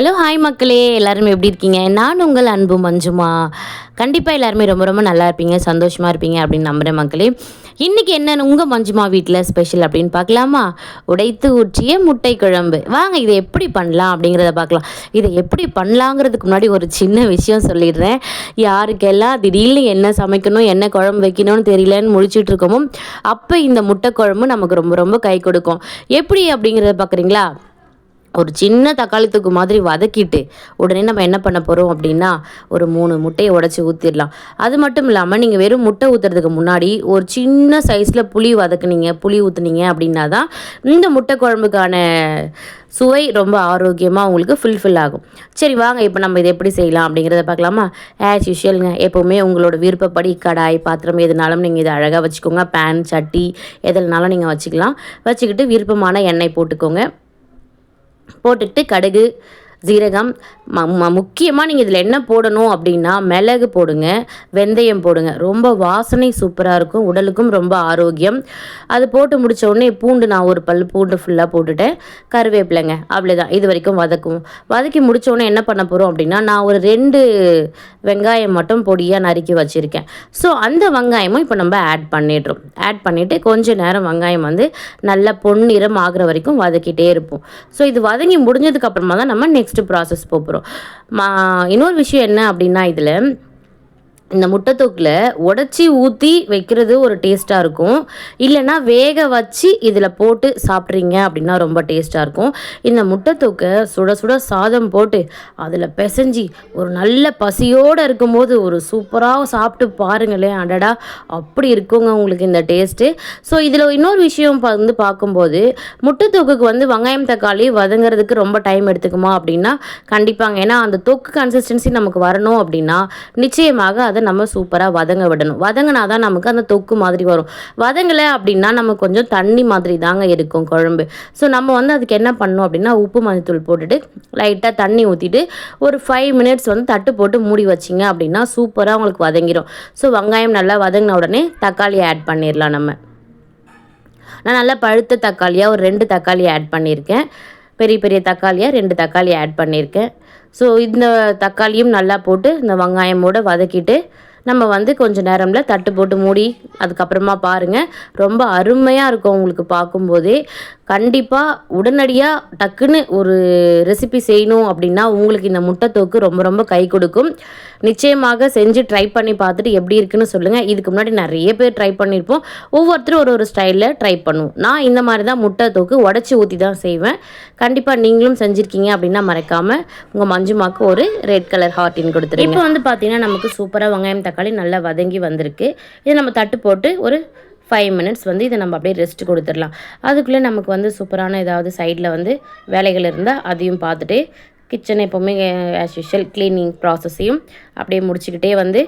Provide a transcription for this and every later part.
Hello hi மக்களே. எல்லாருமே எப்படி இருக்கீங்க? நான் உங்கள் அன்பு மஞ்சுமா. கண்டிப்பாக எல்லாருமே ரொம்ப ரொம்ப நல்லா இருப்பீங்க சந்தோஷமாக இருப்பீங்க அப்படின்னு நம்புகிறேன் மக்களே. இன்றைக்கி என்னென்னு உங்கள் மஞ்சுமா வீட்டில் ஸ்பெஷல் அப்படின்னு பார்க்கலாமா? உடைத்து ஊற்றிய முட்டை குழம்பு. வாங்க இதை எப்படி பண்ணலாம் அப்படிங்கிறத பார்க்கலாம். இதை எப்படி பண்ணலாங்கிறதுக்கு முன்னாடி ஒரு சின்ன விஷயம் சொல்லிடுறேன். யாருக்கெல்லாம் திடீர்னு என்ன சமைக்கணும் என்ன குழம்பு வைக்கணும்னு தெரியலன்னு முழிச்சிட்டு இருக்கோமோ அப்போ இந்த முட்டை குழம்பு நமக்கு ரொம்ப ரொம்ப கை கொடுக்கும். எப்படி அப்படிங்கிறத பார்க்குறீங்களா? ஒரு சின்ன தக்காளி மாதிரி வதக்கிட்டு உடனே நம்ம என்ன பண்ண போகிறோம் அப்படின்னா ஒரு மூணு முட்டையை உடச்சி ஊற்றிடலாம் அது மட்டும் இல்லாமல் நீங்கள் வெறும் முட்டை ஊற்றுறதுக்கு முன்னாடி ஒரு சின்ன சைஸில் புளி வதக்குனீங்க புளி ஊற்றுனீங்க அப்படின்னா தான் இந்த முட்டை குழம்புக்கான சுவை ரொம்ப ஆரோக்கியமாக உங்களுக்கு ஃபுல்ஃபில் ஆகும். சரி வாங்க இப்போ நம்ம இதை எப்படி செய்யலாம் அப்படிங்கிறத பார்க்கலாமா? ஆஸ் யூஷுவலுங்க எப்போவுமே உங்களோட விருப்பப்படி கடாய் பாத்திரம் எதுனாலும் நீங்கள் இதை அழகாக வச்சுக்கோங்க. பேன் சட்டி எதுனாலும் நீங்கள் வச்சுக்கலாம். வச்சுக்கிட்டு விருப்பமான எண்ணெய் போட்டுக்கோங்க. போட்டுட்டு கடுகு ஜீரகம். ம முக்கியமாக நீங்கள் இதில் என்ன போடணும் அப்படின்னா மிளகு போடுங்க வெந்தயம் போடுங்க. ரொம்ப வாசனை சூப்பராக இருக்கும். உடலுக்கும் ரொம்ப ஆரோக்கியம். அது போட்டு முடித்த உடனே பூண்டு நான் ஒரு பல் பூண்டு ஃபுல்லாக போட்டுட்டேன். கருவேப்பிலைங்க அவ்வளோதான் இது வரைக்கும் வதக்கும். வதக்கி முடிச்ச உடனே என்ன பண்ண போகிறோம் அப்படின்னா நான் ஒரு ரெண்டு வெங்காயம் மட்டும் பொடியாக நறுக்கி வச்சுருக்கேன். ஸோ அந்த வெங்காயமும் இப்போ நம்ம ஆட் பண்ணிடுறோம். ஆட் பண்ணிவிட்டு கொஞ்ச நேரம் வெங்காயம் வந்து நல்லா பொன்னிறம் ஆகிற வரைக்கும் வதக்கிட்டே இருப்போம். ஸோ இது வதங்கி முடிஞ்சதுக்கு அப்புறமா தான் நம்ம நெக்ஸ்ட் ப்ராசஸ் போகிறோம் மா இன்னொரு விஷயம் என்ன அப்படின்னா இதில் இந்த முட்டைத்தொக்கில் உடச்சி ஊற்றி வைக்கிறது ஒரு டேஸ்ட்டாக இருக்கும். இல்லைன்னா வேக வச்சு இதில் போட்டு சாப்பிட்றீங்க அப்படின்னா ரொம்ப டேஸ்ட்டாக இருக்கும். இந்த முட்டைத்தொக்கை சுட சுட சாதம் போட்டு அதில் பிசைஞ்சி ஒரு நல்ல பசியோடு இருக்கும்போது ஒரு சூப்பராக சாப்பிட்டு பாருங்களேன். அடடா அப்படி இருக்குங்க உங்களுக்கு இந்த டேஸ்ட்டு ஸோ இதில் இன்னொரு விஷயம் வந்து பார்க்கும்போது முட்டைத்தொக்குக்கு வந்து வெங்காயம் தக்காளி வதங்குறதுக்கு ரொம்ப டைம் எடுத்துக்குமா அப்படின்னா கண்டிப்பாங்க. ஏன்னா அந்த தொக்கு கன்சிஸ்டன்சி நமக்கு வரணும் அப்படின்னா நிச்சயமாக அதை நம்ம சூப்பராக வதங்க விடணும். வதங்கினா தான் நமக்கு அந்த தொக்கு மாதிரி வரும். வதங்கலை அப்படின்னா நமக்கு கொஞ்சம் தண்ணி மாதிரி தாங்க இருக்கும் குழம்பு. ஸோ நம்ம வந்து அதுக்கு என்ன பண்ணணும் அப்படின்னா உப்பு மஞ்சத்தூள் போட்டுட்டு லைட்டாக தண்ணி ஊற்றிட்டு ஒரு ஃபைவ் மினிட்ஸ் வந்து தட்டு போட்டு மூடி வச்சிங்க அப்படின்னா சூப்பராக உங்களுக்கு வதங்கிடும் ஸோ வெங்காயம் நல்லா வதங்கின உடனே தக்காளி ஆட் பண்ணிடலாம் நம்ம. நான் நல்லா பழுத்த தக்காளியாக ஒரு ரெண்டு தக்காளி ஆட் பண்ணியிருக்கேன் பெரிய பெரிய தக்காளியாக ரெண்டு தக்காளி ஆட் பண்ணியிருக்கேன் ஸோ இந்த தக்காளியும் நல்லா போட்டு இந்த வெங்காயமோடு வதக்கிட்டு நம்ம வந்து கொஞ்சம் நேரமில் தட்டு போட்டு மூடி அதுக்கப்புறமா பாருங்கள் ரொம்ப அருமையாக இருக்கும் உங்களுக்கு பார்க்கும்போதே. கண்டிப்பாக உடனடியாக டக்குன்னு ஒரு ரெசிபி செய்யணும் அப்படின்னா உங்களுக்கு இந்த முட்டைத்தோக்கு ரொம்ப ரொம்ப கை கொடுக்கும். நிச்சயமாக செஞ்சு ட்ரை பண்ணி பார்த்துட்டு எப்படி இருக்குன்னு சொல்லுங்கள் இதுக்கு முன்னாடி நிறைய பேர் ட்ரை பண்ணியிருப்போம் ஒவ்வொருத்தரும் ஒரு ஒரு ஸ்டைலில் ட்ரை பண்ணுவோம். நான் இந்த மாதிரி தான் முட்டைத்தோக்கு உடச்சி ஊற்றி தான் செய்வேன். கண்டிப்பாக நீங்களும் செஞ்சுருக்கீங்க அப்படின்னா மறக்காமல் உங்கள் மஞ்சுமாக்கு ஒரு ரெட் கலர் ஹார்ட்டின் கொடுத்துருங்க. இப்போ வந்து பார்த்தீங்கன்னா நமக்கு சூப்பராக வெங்காயம் தக்காளி நல்லா வதங்கி வந்திருக்கு. இதை நம்ம தட்டு போட்டு ஒரு ஃபைவ் மினிட்ஸ் வந்து இதை நம்ம அப்படியே ரெஸ்ட் கொடுத்துடலாம். அதுக்குள்ளே நமக்கு வந்து சூப்பரான ஏதாவது சைடில் வந்து வேலைகள் இருந்தால் அதையும் பார்த்துட்டு கிச்சனை எப்போவுமே ஆஸ் யூஷுவல் க்ளீனிங் ப்ராசஸையும் அப்படியே முடிச்சுக்கிட்டே வந்து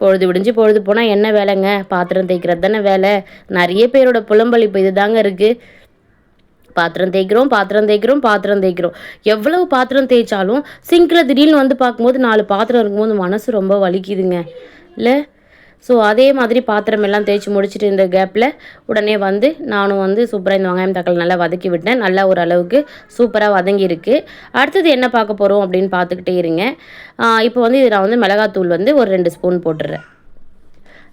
பொழுது விடிஞ்சு பொழுது போனால் என்ன வேலைங்க? பாத்திரம் தேய்க்கிறது தானே வேலை. நிறைய பேரோட புலம்பல் இப்போ இதுதாங்க இருக்குது பாத்திரம் தேய்க்கிறோம் பாத்திரம் தேய்க்கிறோம் பாத்திரம் தேய்க்கிறோம். எவ்வளவு பாத்திரம் தேய்ச்சாலும் சிங்கில் திடீர்னு வந்து பார்க்கும்போது நாலு பாத்திரம் இருக்கும்போது மனசு ரொம்ப வலிக்குதுங்க. இல்லை? ஸோ அதே மாதிரி பாத்திரம் எல்லாம் தேய்ச்சி முடிச்சிட்டு இந்த கேப்பில் உடனே வந்து நானும் வந்து சூப்பராக இந்த வெங்காயம் தக்காளி நல்லா வதக்கி விட்டேன். நல்லா ஒரு அளவுக்கு சூப்பராக வதங்கியிருக்கு. அடுத்தது என்ன பார்க்க போகிறோம் அப்படின்னு பார்த்துக்கிட்டே இருங்க. இப்போ வந்து இதில் வந்து மிளகாத்தூள் வந்து ஒரு ரெண்டு ஸ்பூன் போட்டுடுறேன்.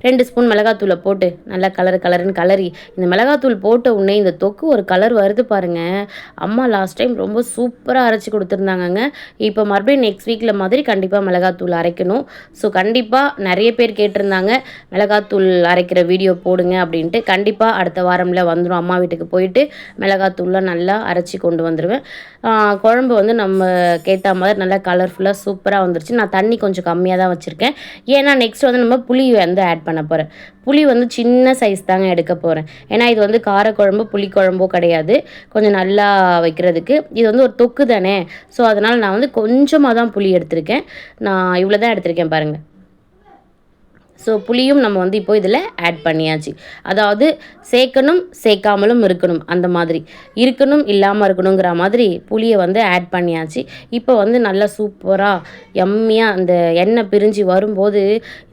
ரெண்டு ஸ்பூன் மிளகாத்தூளை போட்டு நல்லா கலர் கலருன்னு கலரி இந்த மிளகாத்தூள் போட்ட உடனே இந்த தொக்கு ஒரு கலர் வருது பாருங்கள் அம்மா லாஸ்ட் டைம் ரொம்ப சூப்பராக அரைச்சி கொடுத்துருந்தாங்கங்க. இப்போ மறுபடியும் நெக்ஸ்ட் வீக்கில் மாதிரி கண்டிப்பாக மிளகாத்தூள் அரைக்கணும். ஸோ கண்டிப்பாக நிறைய பேர் கேட்டிருந்தாங்க மிளகாத்தூள் அரைக்கிற வீடியோ போடுங்க அப்படின்ட்டு. கண்டிப்பாக அடுத்த வாரம்ல வந்துடும் அம்மா வீட்டுக்கு போயிட்டு மிளகாத்தூள்லாம் நல்லா அரைச்சி கொண்டு வந்துடுவேன் குழம்பு வந்து நம்ம கேட்ட மாதிரி நல்லா கலர்ஃபுல்லாக சூப்பராக வந்துருச்சு. நான் தண்ணி கொஞ்சம் கம்மியாக தான் வச்சுருக்கேன். ஏன்னா நெக்ஸ்ட் வந்து நம்ம புளி வந்து ஆட் பண்ண போகிறேன் புளி வந்து சின்ன சைஸ் தாங்க எடுக்க போகிறேன் ஏன்னா இது வந்து காரக்குழம்பு புளிக்குழம்போ கிடையாது. கொஞ்சம் நல்லா வைக்கிறதுக்கு. இது வந்து ஒரு தொக்கு தானே. ஸோ அதனால் நான் வந்து கொஞ்சமாக தான் புளி எடுத்திருக்கேன். நான் இவ்வளோ தான் எடுத்திருக்கேன் பாருங்கள் ஸோ புளியும் நம்ம வந்து இப்போ இதில் ஆட் பண்ணியாச்சு. அதாவது சேர்க்கணும் சேர்க்காமலும் இருக்கணும் அந்த மாதிரி. இருக்கணும் இல்லாமல் இருக்கணுங்கிற மாதிரி புளியை வந்து ஆட் பண்ணியாச்சு. இப்போ வந்து நல்லா சூப்பராக எம்மியாக அந்த எண்ணெய் பிரிஞ்சு வரும்போது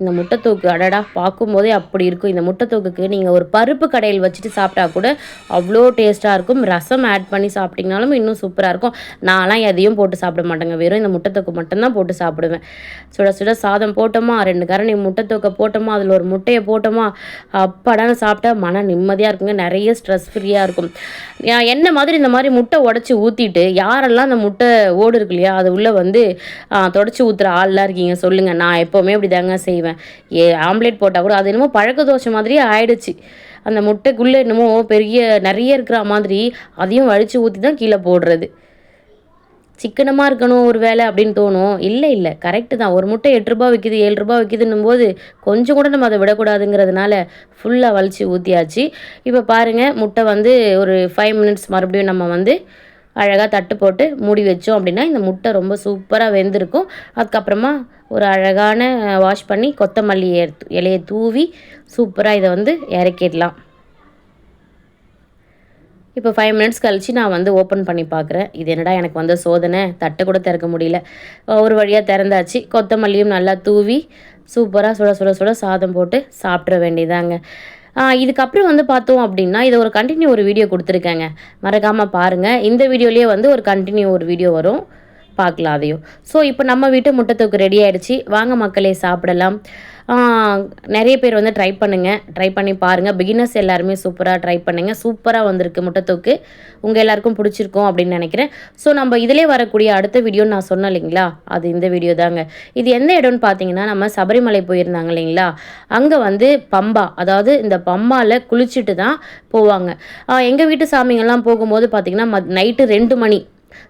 இந்த முட்டைத்தோக்கு அடடா பார்க்கும்போதே அப்படி இருக்கும். இந்த முட்டைத்தோக்குக்கு நீங்கள் ஒரு பருப்பு கடையில் வச்சுட்டு சாப்பிட்டா கூட அவ்வளோ டேஸ்ட்டாக இருக்கும். ரசம் ஆட் பண்ணி சாப்பிட்டிங்கனாலும் இன்னும் சூப்பராக இருக்கும். நான்லாம் எதையும் போட்டு சாப்பிட மாட்டேங்க. வெறும் இந்த முட்டைத்தோக்கு மட்டும்தான் போட்டு சாப்பிடுவேன். சுட சுட சாதம் போட்டோமா? ரெண்டு கரணி முட்டைத்தோக்கை போட்டோமா அதில் ஒரு முட்டையை போட்டோமா? அப்பாடான்னு சாப்பிட்டா மன நிம்மதியாக இருக்குங்க. நிறைய ஸ்ட்ரெஸ் ஃப்ரீயாக இருக்கும். என்ன மாதிரி இந்த மாதிரி முட்டை உடச்சி ஊற்றிட்டு யாரெல்லாம் அந்த முட்டை ஓடு இருக்கு இல்லையா அது உள்ளே வந்து தொடச்சி ஊற்றுற ஆள்லாம் இருக்கீங்க சொல்லுங்கள் நான் எப்போவுமே இப்படி தாங்க செய்வேன். ஏ ஆம்லேட் போட்டால் கூட அது என்னமோ பழக்க தோசை மாதிரியே ஆயிடுச்சு. அந்த முட்டைக்குள்ளே என்னமோ பெரிய நிறைய இருக்கிற மாதிரி அதையும் வழித்து ஊற்றி தான் கீழே போடுறது. சிக்கனமாக இருக்கணும் ஒரு வேலை அப்படின்னு தோணும். இல்லை இல்லை. கரெக்டு தான். ஒரு முட்டை எட்டு ரூபா விற்கிது ஏழு ரூபா விற்கிதுன்னும் போது கொஞ்சம் கூட நம்ம அதை விடக்கூடாதுங்கிறதுனால ஃபுல்லாக வலிச்சு ஊற்றியாச்சு இப்போ பாருங்கள் முட்டை வந்து ஒரு ஃபைவ் மினிட்ஸ் மறுபடியும் நம்ம வந்து அழகாக தட்டு போட்டு மூடி வச்சோம் அப்படின்னா இந்த முட்டை ரொம்ப சூப்பராக வெந்திருக்கும். அதுக்கப்புறமா ஒரு அழகான வாஷ் பண்ணி கொத்தமல்லி இலையை தூவி சூப்பராக இதை வந்து இறக்கிடலாம். இப்போ ஃபைவ் மினிட்ஸ் கழிச்சு நான் வந்து ஓப்பன் பண்ணி பார்க்குறேன். இது என்னடா எனக்கு வந்த சோதனை? தட்டை கூட திறக்க முடியல. ஒரு வழியாக திறந்தாச்சு. கொத்தமல்லியும் நல்லா தூவி சூப்பராக சுட சுட சுட சாதம் போட்டு சாப்பிட்ற வேண்டியதாங்க. இதுக்கப்புறம் வந்து பார்த்தோம் அப்படின்னா இதை ஒரு கண்டினியூ ஒரு வீடியோ கொடுத்துருக்கேங்க. மறக்காமல் பாருங்கள் இந்த வீடியோலேயே வந்து ஒரு கண்டினியூ ஒரு வீடியோ வரும். பார்க்கலாம் அதையும் ஸோ இப்போ நம்ம வீட்டு முட்டைத்தொக்கு ரெடி ஆகிடுச்சு வாங்க மக்களே சாப்பிடலாம். நிறைய பேர் வந்து ட்ரை பண்ணுங்கள் ட்ரை பண்ணி பாருங்கள் பிகினர்ஸ் எல்லாருமே சூப்பராக ட்ரை பண்ணுங்கள் சூப்பராக வந்திருக்கு முட்டைத்தொக்கு. உங்கள் எல்லாருக்கும் பிடிச்சிருக்கும் அப்படின்னு நினைக்கிறேன். ஸோ நம்ம இதிலே வரக்கூடிய அடுத்த வீடியோன்னு நான் சொன்னேன் இல்லைங்களா? அது இந்த வீடியோ தாங்க. இது எந்த இடம்னு பார்த்தீங்கன்னா நம்ம சபரிமலை போயிருந்தாங்க இல்லைங்களா? அங்கே வந்து பம்பா அதாவது இந்த பம்பாவில் குளிச்சுட்டு தான் போவாங்க. எங்கள் வீட்டு சாமிங்கெல்லாம் போகும்போது பார்த்தீங்கன்னா மத் நைட்டு ரெண்டு மணி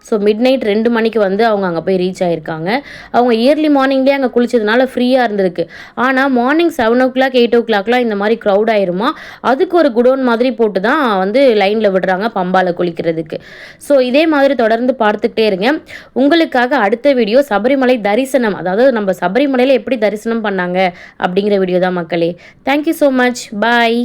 ஸோ மிட் நைட் ரெண்டு மணிக்கு வந்து அவங்க அங்கே போய் ரீச் ஆகியிருக்காங்க அவங்க இயர்லி மார்னிங்லேயே அங்கே குளிச்சதுனால ஃப்ரீயாக இருந்திருக்கு. ஆனால் morning seven o'clock eight ஓ கிளாக்லாம் இந்த மாதிரி க்ரௌட் ஆயிருமா? அதுக்கு ஒரு குடோன் மாதிரி போட்டு தான் வந்து லைனில் விடுறாங்க பம்பால குளிக்கிறதுக்கு. ஸோ இதே மாதிரி தொடர்ந்து பார்த்துக்கிட்டே இருங்க. உங்களுக்காக அடுத்த வீடியோ சபரிமலை தரிசனம் அதாவது நம்ம சபரிமலையில் எப்படி தரிசனம் பண்ணாங்க அப்படிங்கிற வீடியோ தான் மக்களே. Thank you so much bye